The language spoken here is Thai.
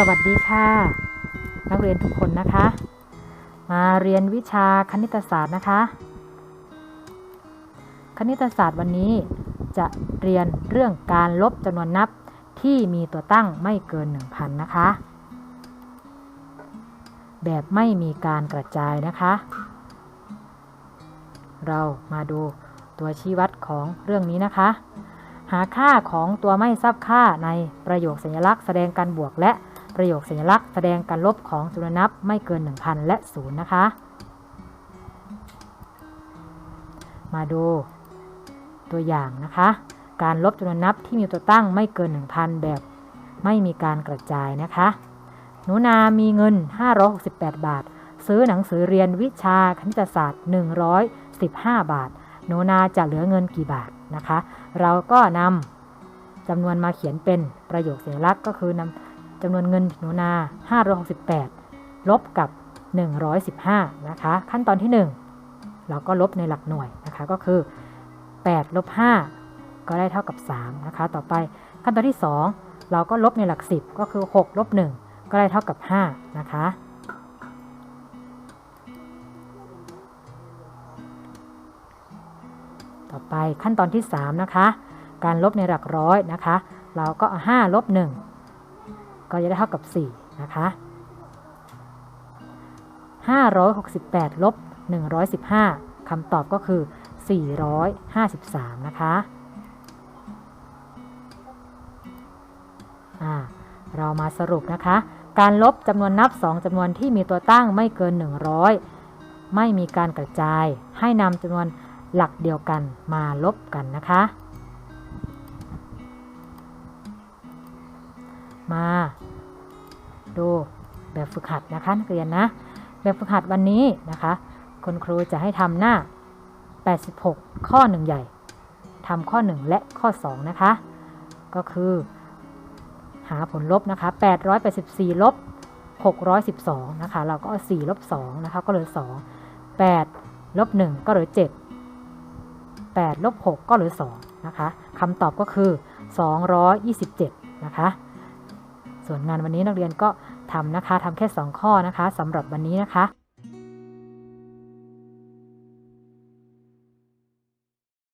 สวัสดีค่ะ นักเรียนทุกคนนะคะ มาเรียนวิชาคณิตศาสตร์นะคะ คณิตศาสตร์วันนี้จะเรียนเรื่องการลบจำนวนนับที่มีตัวตั้งไม่เกิน 1,000 นะคะ แบบไม่มีการกระจายนะคะ เรามาดูตัวชี้วัดของเรื่องนี้นะคะหาค่าของตัวไม่ทราบค่าในประโยคสัญลักษณ์แสดงการบวกและ ประโยคสัญลักษณ์แสดงการลบของจำนวนนับไม่เกิน 1,000 และ 0 นะคะ มาดูตัวอย่างนะคะ การลบจำนวนนับที่มีตัวตั้งไม่เกิน 1,000 แบบไม่มีการกระจายนะคะ หนูนามีเงิน 568 บาท ซื้อหนังสือเรียนวิชาคณิตศาสตร์ 115 บาท หนูนาจะเหลือเงินกี่บาทนะคะ เราก็นำจำนวนมาเขียนเป็นประโยคสัญลักษณ์ก็คือนำ จำนวนเงินหนูนา 568 ลบกับ 115 นะคะ ขั้นตอนที่ 1 เราก็ลบในหลักหน่วยนะคะ ก็คือ 8 ลบ 5 ก็ได้เท่ากับ 3 นะคะ ต่อไปขั้นตอนที่ 2 เราก็ลบในหลัก 10 ก็คือ 6 ลบ 1 ก็ได้เท่ากับ 5 นะคะต่อไปขั้นตอนที่ 3 นะคะ การลบในหลักร้อยนะคะ เราก็เอา5ลบ 1 ก็จะได้เท่ากับ 4 นะคะ 568 ลบ 115 คำตอบก็คือ 453 นะคะเรามาสรุปนะคะ การลบจำนวนนับ 2จำนวนที่มีตัวตั้งไม่เกิน 100 ไม่มีการกระจาย ให้นำจำนวนหลักเดียวกันมาลบกันนะคะ มาดูแบบฝึกหัดนะคะนักเรียนนะ แบบฝึกหัดวันนี้นะคะ คุณครูจะให้ทำหน้า 86 ข้อ 1 ใหญ่ทำข้อ 1 และข้อ 2 นะคะ ก็คือหาผลลบนะคะ 884 ลบ 612 นะคะ เราก็เอา 4 ลบ 2 นะคะ ก็เหลือ 2 8 ลบ 1 ก็เหลือ 7 8 ลบ 6 ก็เหลือ 2 นะคะคำตอบก็คือ 227 นะคะ ส่วนงานวันนี้นักเรียนก็ทำนะคะทำแค่ 2 ข้อนะคะสำหรับวันนี้นะคะ